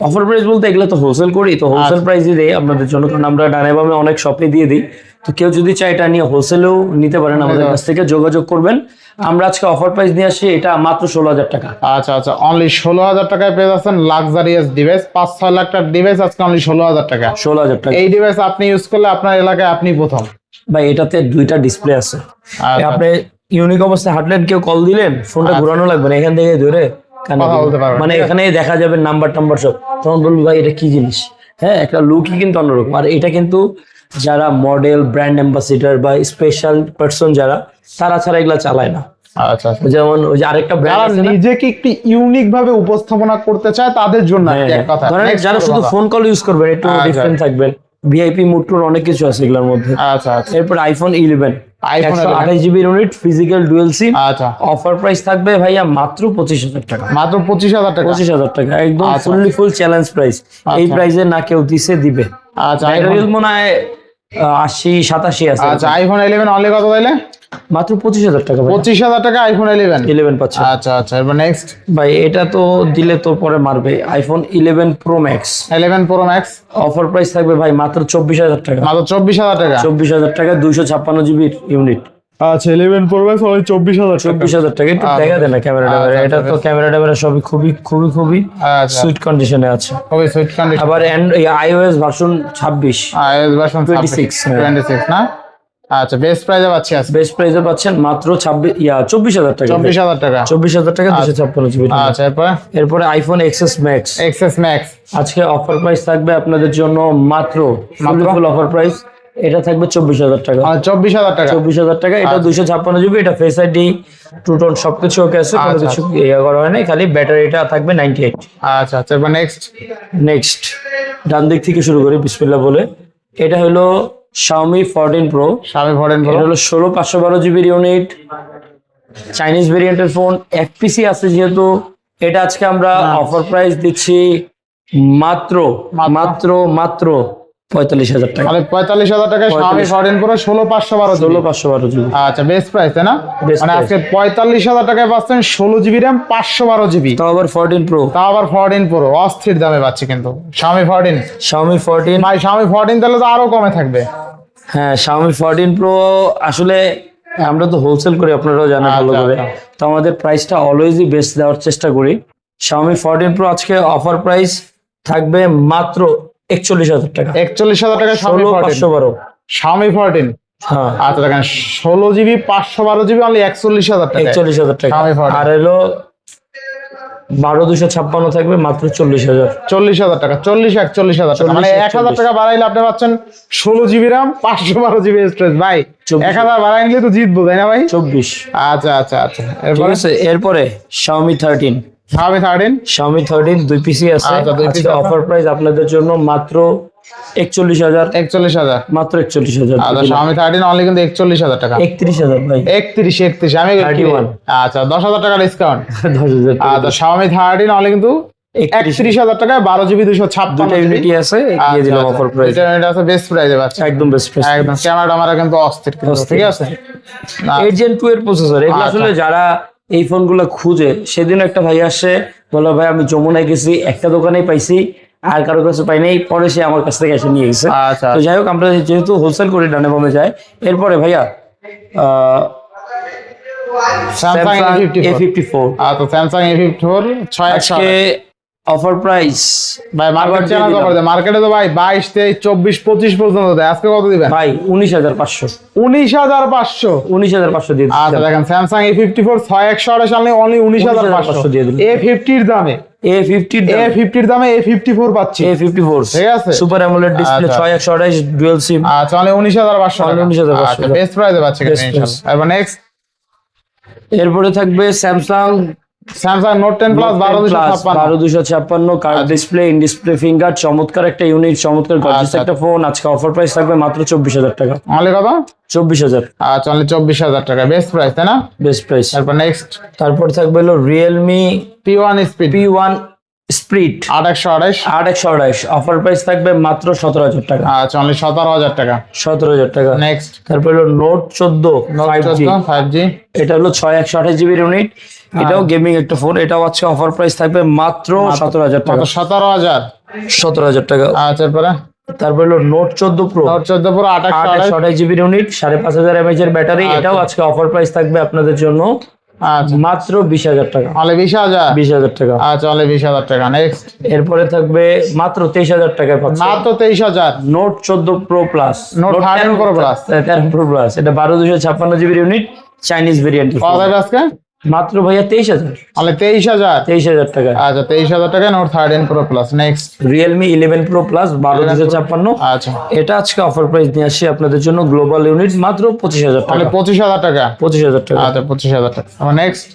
অফার প্রাইস বলতে এগুলো তো হোলসেল করি তো হোলসেল আচ্ছা। প্রাইসই দেই আপনাদের জন্য কারণ আমরা ডানে বামে অনেক শপে দিয়ে দিই। তো কেউ যদি চায় এটা নিয়ে হোলসেলেও নিতে পারেন আমাদের কাছ থেকে যোগাযোগ করবেন। আমরা আজকে অফার প্রাইস নিয়ে আসি এটা মাত্র ষোলো হাজার টাকা। আচ্ছা আচ্ছা অনলি ষোলো হাজার টাকায় পেয়ে যাচ্ছেন লাক্সারিয়াস ডিভাইস পাঁচ ছয় লাখ টাকার ডিভাইস আজকে অনলি ষোলো হাজার টাকা। ষোলো হাজার টাকা। এই ডিভাইস আপনি ইউজ করলে আপনার এলাকায় আপনি প্রথম। ভাই এটাতে দুইটা ডিসপ্লে আছে। আচ্ছা। আপনি ইউনিক অবস্থায় হাঁটলেন কেউ কল দিলেন ফোনটা আচ্ছা। ঘুরানো লাগবে না এখান থেকে ধরে। মানে এখানে দেখা যাবে নাম্বার টাম্বার সব। তখন বলব ভাই এটা কি জিনিস? হ্যাঁ একটা লুকই কিন্তু অন্যরকম। আর এটা কিন্তু যারা মডেল ব্র্যান্ড অ্যাম্বাসিডার বা স্পেশাল পার্সন যারা তারা ছাড়া এগুলা চালায় না। আচ্ছা আচ্ছা। যেমন ওই যে আরেকটা ব্র্যান্ড নিজেকে একটু ইউনিক ভাবে উপস্থাপনা করতে চায় তাদের জন্য হ্যাঁ, এক কথা। যারা শুধু ফোন কল ইউজ করবেন একটু আচ্ছা। ডিফারেন্ট থাকবেন। ভিআইপি মুটুর অনেক কিছু আছে এগুলোর মধ্যে। আচ্ছা আচ্ছা। এরপর আইফোন ইলেভেন iPhone একশো 11 আঠাশ GB unit physical dual SIM আচ্ছা। অফার প্রাইস থাকবে ভাইয়া মাত্র পঁচিশ হাজার টাকা। মাত্র পঁচিশ হাজার টাকা? পঁচিশ হাজার টাকা একদম আচ্ছা। ফুললি ফুল চ্যালেঞ্জ প্রাইস এই আচ্ছা। প্রাইসে না কেউ দিছে দিবে। আচ্ছা মনে হয় আশি সাতাশি আছে। আচ্ছা আইফোন ইলেভেন অনলি কত তাইলে? মাত্র পঁচিশ হাজার টাকা পঁচিশ হাজার টাকা আইফোন ইলেভেন ইলেভেন পাচ্ছে। আচ্ছা আচ্ছা এবার নেক্সট ভাই এটা তো দিলে তো পরে মারবে। IPhone eleven Pro Max eleven Pro Max offer price থাকবে ভাই মাত্র চব্বিশ হাজার টাকা। মাত্র চব্বিশ হাজার টাকা? চব্বিশ হাজার টাকা দুইশো ছাপ্পান্ন জিবির ইউনিট আচ্ছা ইলেভেন প্রো ম্যাক্স অনলি চব্বিশ হাজার চব্বিশ হাজার টাকা। একটু দেখা দেয় না ক্যামেরা ট্যামেরা এটা তো ক্যামেরা সবই খুবই খুবই খুবই আচ্ছা। সুইট কন্ডিশনে আছে। খুবই সুইট কন্ডিশন আবার আইওএস ভার্সন ভার্সন 26, হ্যাঁ। 26 না? আচ্ছা বেস্ট প্রাইসে পাচ্ছি আজকে। বেস্ট প্রাইসে পাচ্ছেন মাত্র ছাব্বিশ ইয়া চব্বিশ হাজার টাকা। চব্বিশ হাজার টাকা। চব্বিশ হাজার টাকা জিবি আচ্ছা এরপরে? এরপরে iPhone XS Max XS Max আজকে অফার প্রাইস থাকবে আপনাদের জন্য মাত্র মাত্র? ফুল অফার প্রাইস এটা থাকবে চব্বিশ হাজার টাকা। চব্বিশ হাজার টাকা। চব্বিশ হাজার টাকা এটা দুইশো ছাপ্পান্ন জিবি এটা ফেস আইডি টুটন সবকিছু ওকে আছে কোনো আচ্ছা, কিছু ইয়ে করা হয় নাই খালি ব্যাটারিটা থাকবে নাইনটি এইট। আচ্ছা আচ্ছা নেক্সট নেক্সট ডান দিক থেকে শুরু করি বিসমিল্লা বলে। এটা হলো Xiaomi 14 Pro স্বামী ফরেন এটা হলো ষোলো পাঁচশো বারো জিবির ইউনিট চাইনিজ ভেরিয়েন্টের ফোন এক পিসি আছে যেহেতু এটা আজকে আমরা অফার প্রাইস দিচ্ছি মাত্র। মাত্র মাত্র পঁয়তাল্লিশ হাজার টাকা। মানে পঁয়তাল্লিশ হাজার টাকায় স্বামী প্রো ষোলো পাঁচশো বারো ষোলো পাঁচশো বারো জিবি। আচ্ছা বেস্ট প্রাইস তাই না? মানে আজকে পঁয়তাল্লিশ হাজার টাকায় পাচ্ছেন ষোলো জিবি র্যাম পাঁচশো বারো জিবি। তাও আবার ফোরটিন প্রো আবার ফোরটিন প্রো অস্থির দামে পাচ্ছি কিন্তু। স্বামী ফোরটিন Xiaomi ফোরটিন ভাই স্বামী ফোরটিন তাহলে তো আরও কমে থাকবে। হ্যাঁ ফোরটিন প্রো আসলে আমরা তো হোলসেল করি আপনারাও জানেন ভালো করে। তো আমাদের প্রাইসটা অলওয়েজই বেস্ট দেওয়ার চেষ্টা করি। Xiaomi ফোরটিন প্রো আজকে অফার প্রাইস থাকবে মাত্র একচল্লিশ হাজার টাকা। একচল্লিশ হাজার টাকা ষোলো পাঁচশো বারো। স্বামী ফোরটিন হ্যাঁ। আচ্ছা দেখেন ষোলো জিবি পাঁচশো বারো জিবি অনলি একচল্লিশ হাজার টাকা একচল্লিশ হাজার টাকা। আর এলো বারো দুশো ছাপ্পান্ন থাকবে মাত্র চল্লিশ হাজার। চল্লিশ হাজার টাকা চল্লিশ একচল্লিশ হাজার টাকা। মানে এক হাজার টাকা বাড়াইলে আপনি পাচ্ছেন ষোলো জিবি র্যাম পাঁচশো বারো জিবি স্টোরেজ ভাই এক হাজার বাড়াই নিলে তো জিতবো তাই না ভাই? চব্বিশ। আচ্ছা আচ্ছা আচ্ছা। এরপরে? এরপরে Xiaomi থার্টিন স্বামী থার্টিন Xiaomi থার্টিন দুই পিসি আছে। আচ্ছা, আজকে অফার প্রাইস আপনাদের জন্য মাত্র একচল্লিশ হাজার। একচল্লিশ হাজার। মাত্র একচল্লিশ হাজার। আচ্ছা স্বামী থার্টিন অনলি কিন্তু একচল্লিশ হাজার টাকা। একত্রিশ হাজার ভাই। একত্রিশ একত্রিশ। আমি 31 আচ্ছা দশ হাজার টাকা ডিসকাউন্ট দশ হাজার টাকা। আচ্ছা স্বামী থার্টিন অনলি কিন্তু একত্রিশ। একত্রিশ হাজার টাকায় বারো জিবি দুশো ছাপ্পান্ন দুটা ইউনিটি আছে দিয়ে দিলাম অফার প্রাইস এটা আছে বেস্ট প্রাইসে পাচ্ছি। একদম বেস্ট প্রাইস একদম ক্যামেরা আমার কিন্তু অস্থির। কিন্তু, ঠিক আছে? না, এইট জেন টু এর প্রসেসর এগুলো আচ্ছা। আসলে যারা এই ফোনগুলো খুঁজে। সেদিন একটা ভাই আসে বলল ভাই আমি যমুনায় গেছি একটা দোকানেই পাইছি আর কারও কাছে পাই নাই। পরে সে আমার কাছ থেকে এসে নিয়ে গেছে। আচ্ছা তো যাই হোক আমরা যেহেতু হোলসেল করি ডানে বামে যাই এরপরে ভাইয়া স্যামসাং এ ফিফটি ফোর আচ্ছা স্যামসাং এ ফিফটি ফোর ছয় অফার প্রাইস ভাই মার্কেট চ্যানেল। করে দেয় মার্কেটে তো ভাই বাইশ তেইশ চব্বিশ পঁচিশ পর্যন্ত দেয়। আজকে কত দিবেন? ভাই উনিশ হাজার পাঁচশো। উনিশ হাজার পাঁচশো। উনিশ হাজার পাঁচশো দিয়ে আচ্ছা দেখেন ছয় একশো আঠাশ সালে অনলি উনিশ হাজার পাঁচশো। 19,500 দিয়ে দিন। এ ফিফটির দামে। এ ফিফটি এ ফিফটির দামে এ ফিফটি ফোর পাচ্ছি। এ ফিফটি ফোর ঠিক আছে। সুপার অ্যামোলেড ডিসপ্লে আচ্ছা। ছয় একশো আঠাইশ ডুয়েল সিম আচ্ছা অনলি উনিশ হাজার পাঁচশো Only 19,500 বেস্ট প্রাইসে পাচ্ছি price। এবার নেক্সট এরপরে থাকবে Samsung Samsung Note ten Plus বারো বারো দুশো ছাপ্পান্ন। Card display in display finger চমৎকার একটা ইউনিট চমৎকার গর্জিয়াস আচ্ছা। একটা ফোন আজকে অফার প্রাইস থাকবে মাত্র চব্বিশ হাজার টাকা। অনলি কত? চব্বিশ হাজার। আচ্ছা অনলি চব্বিশ হাজার টাকা বেস্ট প্রাইস তাই না? বেস্ট প্রাইস তারপর নেক্সট তারপর থাকবে হলো Realme P one speed P one spirit আট একশো আঠাশ আট একশো আঠাইশ অফার প্রাইস থাকবে মাত্র সতেরো হাজার টাকা। আচ্ছা অনলি সতেরো হাজার টাকা। সতেরো হাজার টাকা। নেক্সট তারপর হলো নোট চোদ্দ ফাইভ জি এটা হলো ছয় একশো আঠাশ জিবির ইউনিট এটাও গেমিং একটা ফোন এটাও আজকে অফার প্রাইস থাকবে মাত্র সতেরো হাজার টাকা। সতেরো হাজার। সতেরো হাজার টাকা। আচ্ছা এরপরে? তারপর হলো নোট চোদ্দ প্রো নোট চোদ্দ পুরো আঠাশ আঠাশ জিবির ইউনিট সাড়ে পাঁচ হাজার এমএচ এর ব্যাটারি আচ্ছা। এটাও আজকে অফার প্রাইস থাকবে আপনাদের জন্য আচ্ছা। মাত্র বিশ হাজার টাকা। অনলি বিশ হাজার? বিশ হাজার টাকা। আচ্ছা অনলি বিশ হাজার টাকা। নেক্সট এরপরে থাকবে মাত্র তেইশ হাজার টাকায় পাচ্ছে মাত্র তেইশ হাজার। নোট চোদ্দ Pro Plus Note 13 Pro Plus। তেরো প্রো প্লাস এটা বারো দুশো ছাপ্পান্ন জিবির ইউনিট চাইনিজ ভেরিয়েন্ট আজকে? মাত্র ভাইয়া তেইশ হাজার। অনলি তেইশ হাজার? তেইশ হাজার টাকা। আচ্ছা তেইশ হাজার টাকা Note thirteen Pro Plus next Realme eleven Pro Plus বারো দুশো ছাপ্পান্ন। আচ্ছা। এটা আজকে অফার প্রাইস নিয়ে আসি আপনাদের জন্য গ্লোবাল ইউনিট মাত্র পঁচিশ হাজার টাকা। পঁচিশ হাজার টাকা? পঁচিশ হাজার টাকা। আচ্ছা পঁচিশ হাজার টাকা। নেক্সট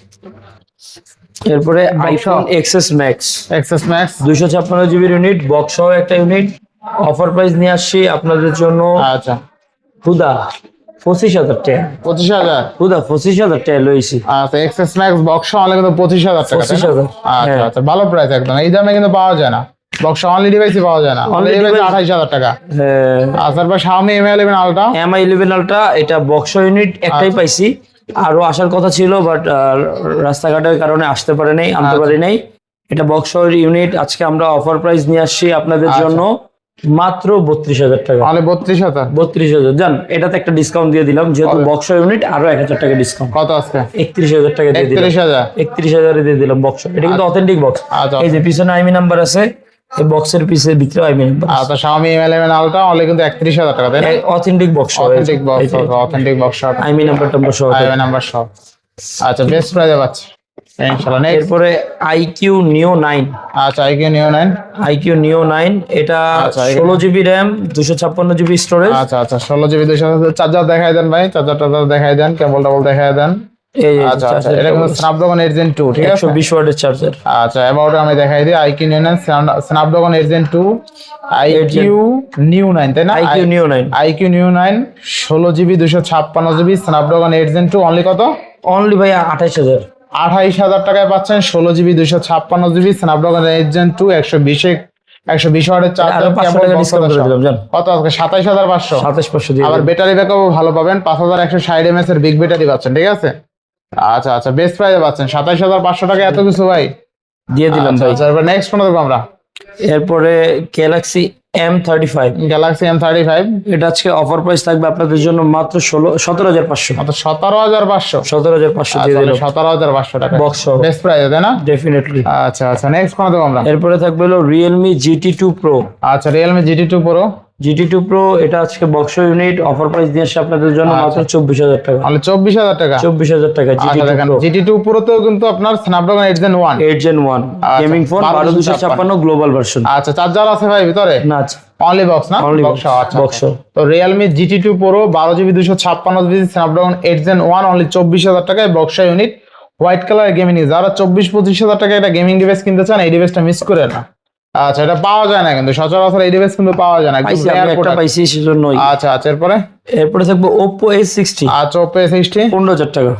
এরপরে iPhone XS Max XS Max দুইশো ছাপ্পান্ন জিবির ইউনিট বক্স সহ একটা ইউনিট অফার প্রাইস নিয়ে আসছি আপনাদের জন্য। আচ্ছা। হুদা। পঁচিশ হাজার টাকা। পঁচিশ হাজার? হুদা পঁচিশ হাজার টাকা লইছি। আচ্ছা ম্যাক্স বক্স অনলি কিন্তু পঁচিশ হাজার টাকা তাই না? 25,000 আচ্ছা হ্যাঁ। আচ্ছা ভালো প্রাইস একদম। এই দামে কিন্তু পাওয়া যায় না। বক্স অনলি ডিভাইসই পাওয়া যায় না। অনলি Only ডিভাইস device- আঠাইশ হাজার টাকা। আর তারপর Mi 11 আলট্রা এমআই ইলেভেন এটা বক্স ইউনিট একটাই আচ্ছা। পাইছি। আরও আসার কথা ছিল বাট রাস্তাঘাটের কারণে আসতে পারে নাই আনতে আচ্ছা। পারি নাই এটা বক্স ইউনিট আজকে আমরা অফার প্রাইস নিয়ে আসছি আপনাদের আচ্ছা। জন্য। মাত্র বত্রিশ হাজার টাকা। বত্রিশ হাজার। বত্রিশ হাজার। জান এটাতে একটা ডিসকাউন্ট দিয়ে দিলাম যেহেতু বক্স ইউনিট আরও এক হাজার টাকা ডিসকাউন্ট কত আজকে একত্রিশ হাজার টাকা দিয়ে দিলাম। একত্রিশ হাজার। একত্রিশ হাজারে দিয়ে দিলাম বক্স এটা কিন্তু অথেন্টিক বক্স আচ্ছা এই যে পিছনে আইমি নাম্বার আছে এই বক্সের পিছের ভিতরে আইমি নাম্বার আচ্ছা Xiaomi Mi 11 আলট্রা অনলি কিন্তু একত্রিশ হাজার টাকা তাই না? Authentic box authentic box authentic box IMEI number টাম্বার সহ। আইএমআই নাম্বার সব আচ্ছা বেস্ট পাচ্ছি। ইনশাআল্লাহ এরপরে আইকিউ নিও নাইন আচ্ছা আইকিউ নিও নাইন আইকিউ নিও নাইন এটা আচ্ছা, এখানে- ষোলো জিবি র্যাম দুশো ছাপ্পান্ন জিবি স্টোরেজ আচ্ছা আচ্ছা ষোলো জিবি দুইশো চার্জার দেখাই দেন ভাই চার্জার টার্জার দেখাই দেন কেবল টেবল দেখাই দেন। আচ্ছা আচ্ছা এটা কিন্তু স্ন্যাপড্রাগন এইট জেন টু ঠিক আছে? বিশ ওয়াটের চার্জার আচ্ছা আমি দেখাই দিই iQOO Snapdragon Gen iQOO Neo nine তাই না? আইকিউ নিউ নাইন ষোলো জিবি দুশো ছাপ্পান্ন GB Snapdragon eight Gen two only কত? অনলি ভাই আঠাইশ হাজার। আঠাইশ হাজার টাকায় পাচ্ছেন ষোলো জিবি দুইশো ছাপ্পান্ন জিবি স্ন্যাপড্রাগন এইট টু একশো বিশে একশো বিশ চার্জার কত আজকে সাতাইশ হাজার পাঁচশো। সাতাশ পাঁচশো আবার। ব্যাটারি ব্যাকআপও ভালো পাবেন পাঁচ হাজার একশো ষাট এমএস এর বিগ ব্যাটারি পাচ্ছেন ঠিক আছে? আচ্ছা আচ্ছা বেস্ট প্রাইসে পাচ্ছেন সাতাইশ হাজার পাঁচশো টাকা এত কিছু ভাই। দিয়ে দিলাম আচ্ছা ভাই। আচ্ছা নেক্সট কোন দেবো আমরা। এরপরে Galaxy M thirty five Galaxy M thirty five এটা আজকে অফার প্রাইস থাকবে আপনাদের জন্য মাত্র ষোলো সতেরো হাজার পাঁচশো। মাত্র সতেরো হাজার পাঁচশো। সতেরো হাজার পাঁচশো দিয়ে দিলাম। সতেরো হাজার পাঁচশো টাকা। বক্স বেস্ট প্রাইস তাই না? ডেফিনেটলি আচ্ছা আচ্ছা নেক্সট কোনো দেবো আমরা? এরপরে থাকবে হলো রিয়েলমি জিটি টু প্রো আচ্ছা Realme GT two Pro GT two Pro এটা আজকে বক্স ইউনিট অফার প্রাইস দিয়ে আসছে আপনাদের জন্য আচ্ছা। মাত্র চব্বিশ হাজার টাকা। তাহলে চব্বিশ হাজার টাকা? চব্বিশ হাজার টাকা জিটি আচ্ছা টু প্রো প্রোতেও কিন্তু আপনার Snapdragon eight gen one eight gen one আচ্ছা, গেমিং ফোন বারো দুশো ছাপ্পান্ন গ্লোবাল ভার্সন আচ্ছা চার্জার আছে ভাই ভিতরে? না অনলি বক্স না? Only বক্স আচ্ছা আচ্ছা। তো রিয়েলমি জিটি টু প্রো বারো জিবি দুশো ছাপ্পান্ন GB Snapdragon eight gen one only চব্বিশ হাজার টাকায় বক্সা ইউনিট হোয়াইট কালার গেমিং যারা চব্বিশ পঁচিশ হাজার টাকা একটা গেমিং ডিভাইস কিনতে চান এই ডিভাইসটা মিস করে না। আচ্ছা এটা পাওয়া যায় না কিন্তু। সচরাচর এই ডিভাইস কিন্তু পাওয়া যায় না। আমি একটা। পাইছি সেজন্যই। আচ্ছা আচ্ছা এরপরে? এরপরে থাকবে এ সিক্সটি আচ্ছা ওপে সিক্সটি পনেরো হাজার টাকা।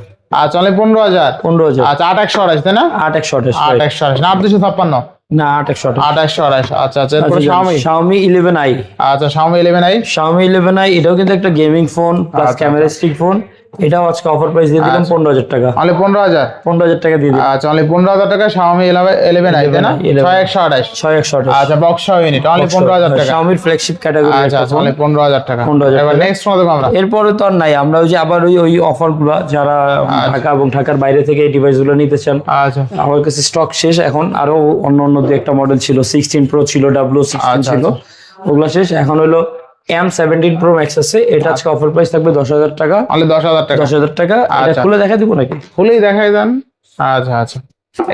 আচ্ছা অনলি হাজার। পনেরো হাজার। আচ্ছা আট একশো আড়াইশ তাই না? আট একশো আঠাশ আট একশো আড়াইশ। না আট দুশো ছাপ্পান্ন। না আট একশো আঠাশ আট একশো আড়াইশ। আচ্ছা আচ্ছা এরপরে শাওমি শাওমি ইলেভেন আই আচ্ছা Xiaomi eleven i Xiaomi eleven i এটাও কিন্তু একটা গেমিং ফোন প্লাস আচ্ছা, ক্যামেরা স্টিক ফোন এটাও আজকে অফার প্রাইস দিয়ে দিলাম পনেরো হাজার টাকা। হাজার? পনেরো হাজার টাকা দিয়ে দিলাম। আচ্ছা পনেরো হাজার টাকা শাওমি ইলেভেন আই তাই না? 11i, ছয় একশো আড়াইশ ছয় একশো আঠাশ। আচ্ছা বক্স ইউনিট অনলি পনেরো হাজার টাকা। শাওমির ফ্ল্যাগশিপ ক্যাটাগরি আচ্ছা আচ্ছা পনেরো হাজার টাকা। 15,000 এবার নেক্সট দেবো আমরা? এরপরে তো আর নাই আমরা ওই যে আবার ওই ওই অফারগুলা যারা আচ্ছা। ঢাকা এবং ঢাকার বাইরে থেকে এই ডিভাইসগুলো নিতে চান আচ্ছা। আমার কাছে স্টক শেষ। এখন আরও অন্য অন্য দু একটা মডেল ছিল সিক্সটিন প্রো ছিল ডাব্লু সিক্সটিন আচ্ছা, ছিল। ওগুলা শেষ। এখন হলো এম সেভেন্টিন প্রো ম্যাক্স আছে এটা আজকে অফার প্রাইস থাকবে দশ হাজার টাকা। দশ হাজার টাকা। দশ হাজার টাকা আচ্ছা। খুলে দেখা দিব নাকি? ফুলেই দেখাই দেন। আচ্ছা আচ্ছা।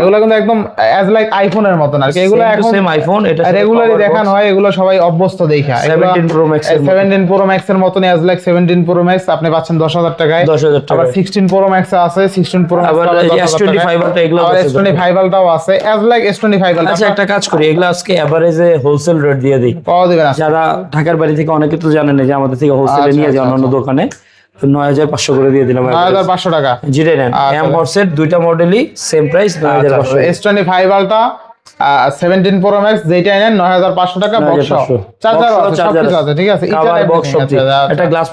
এগুলো কিন্তু একদম অ্যাজ লাইক আইফোনের মতন আর কি। এগুলো এখন সেম আইফোন এটা রেগুলারই দেখানো হয় এগুলো সবাই অভ্যস্ত দেখা। 17 Pro Max এর মতো। সেভেন্টিন প্রো ম্যাক্স এর মতন as like seventeen pro max আপনি পাচ্ছেন দশ হাজার টাকায়। দশ হাজার টাকা আবার সিক্সটিন প্রো ম্যাক্স আছে সিক্সটিন প্রো আবার এস টোয়েন্টি ফাইভ এগুলো আবার আছে এস টোয়েন্টি ফাইভ আলটাও আছে। As like S twenty five ultra আচ্ছা একটা কাজ করি এগুলো আজকে এভারেজে হোলসেল রেট দিয়ে দিই। পাওয়া আজকে। যারা ঢাকার বাড়ি থেকে অনেকে তো জানেন যে আমাদের থেকে হোলসেলে আচ্ছা, নিয়ে যায় আচ্ছা, অন্যান্য দোকানে। নয় হাজার পাঁচশো করে দিয়ে দিলাম নয় হাজার পাঁচশো টাকা। জিরে নেন। আচ্ছা। এম হর্সের দুইটা মডেলই সেম প্রাইস নয় হাজার পাঁচশো। S twenty five ultra seventeen pro max যেটা নেন নয় হাজার পাঁচশো টাকা বক্স চার্জার আছে ঠিক আছে? বক্স আচ্ছা, একটা গ্লাস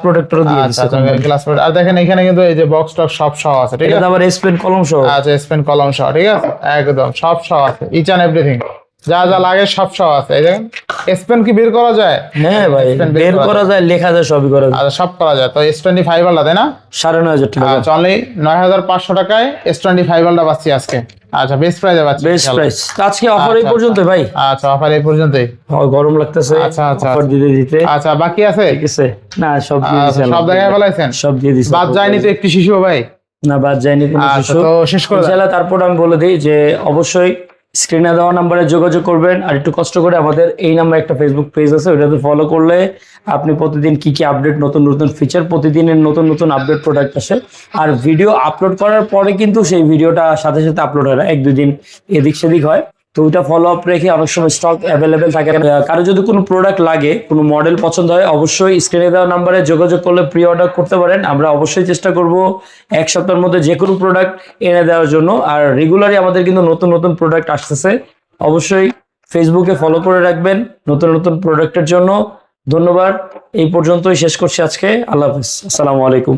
দিয়ে আচ্ছা আচ্ছা গ্লাস আর দেখেন এখানে কিন্তু এই যে বক্স টক সব সহ আছে ঠিক আছে? আবার এস পেন কলম সহ। আচ্ছা কলম সহ ঠিক আছে? একদম সব সহ আছে। ইচ অ্যান্ড এভরিথিং যা যা লাগে সব সব আছে। এই দেখেন স্পেন কি বের করা যায়? হ্যাঁ ভাই বের করা যায় লেখা যায় সবই করা যায়। আচ্ছা সব করা যায়। তো এস টোয়েন্টি ফাইভ তাই না? সাড়ে নয় হাজার টাকা। আচ্ছা অনলি নয় হাজার পাঁচশো টাকায় এস টোয়েন্টি ফাইভ আলটা পাচ্ছি আজকে। আচ্ছা বেস্ট প্রাইজে পাচ্ছি বেস্ট প্রাইস আজকে অফার এই আচ্ছা, পর্যন্ত ভাই? আচ্ছা অফার এই পর্যন্তই। গরম লাগতেছে। আচ্ছা, আচ্ছা, অফার দিতে দিতে। আচ্ছা বাকি আছে? আছে। না সব দিয়ে আচ্ছা, দিছে সব জায়গায় ফেলাইছেন? সব দিয়ে দিছে। বাদ যায়নি তো একটি শিশু ভাই? না বাদ যায়নি কোনো আচ্ছা তো শেষ করে। তারপর আমি বলে দিই যে অবশ্যই স্ক্রিনে দেওয়া নাম্বারে যোগাযোগ করবেন আর একটু কষ্ট করে আমাদের এই নাম্বার একটা ফেসবুক পেজ আছে, ওইটাতে ফলো করলে আপনি প্রতিদিন কি কি আপডেট নতুন নতুন ফিচার প্রতিদিনের নতুন নতুন আপডেট প্রোডাক্ট আসে। আর ভিডিও আপলোড করার পরে কিন্তু সেই ভিডিওটা সাথে সাথে আপলোড হয় না, এক দুদিন এদিক সেদিক হয়। তো ওইটা ফলো আপ রেখে অনেক সময় স্টক অ্যাভেলেবেল থাকে। কারও যদি কোনো প্রোডাক্ট লাগে, কোনো মডেল পছন্দ হয়, অবশ্যই স্ক্রিনে দেওয়া নাম্বারে যোগাযোগ করলে প্রি অর্ডার করতে পারেন। আমরা অবশ্যই চেষ্টা করব এক সপ্তাহের মধ্যে যে কোনো প্রোডাক্ট এনে দেওয়ার জন্য। আর রেগুলারই আমাদের কিন্তু নতুন নতুন প্রোডাক্ট আসতেছে। অবশ্যই ফেসবুকে ফলো করে রাখবেন নতুন নতুন প্রোডাক্টের জন্য। ধন্যবাদ। এই পর্যন্তই শেষ করছি আজকে। আল্লাহ হাফিজ। আসসালামু আলাইকুম।